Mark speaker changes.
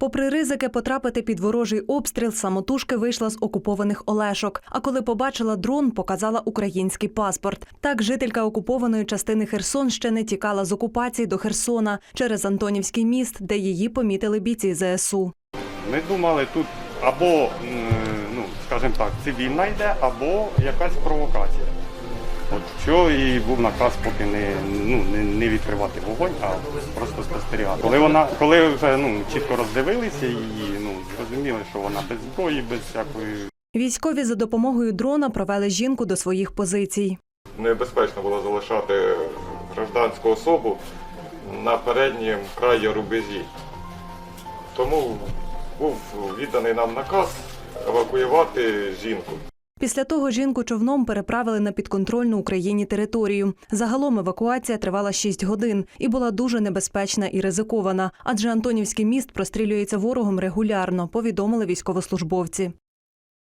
Speaker 1: Попри ризики потрапити під ворожий обстріл, самотужки вийшла з окупованих Олешок. А коли побачила дрон, показала український паспорт. Так жителька окупованої частини Херсонщини тікала з окупації до Херсона через Антонівський міст, де її помітили бійці ЗСУ.
Speaker 2: Ми думали, тут або, ну, скажімо так, цивільна йде, або якась провокація. От що і був наказ поки не, ну, не, не відкривати вогонь, а просто спостерігати. Коли вона, коли вже ну, чітко роздивилися її, ну, зрозуміли, що вона без зброї, без всякої
Speaker 1: Військові за допомогою дрона провели жінку до своїх позицій.
Speaker 3: Небезпечно було залишати гражданську особу на передньому краї рубежі. Тому був відданий нам наказ евакуювати жінку.
Speaker 1: Після того жінку човном переправили на підконтрольну Україні територію. Загалом евакуація тривала 6 годин і була дуже небезпечна і ризикована, адже Антонівський міст прострілюється ворогом регулярно, повідомили військовослужбовці.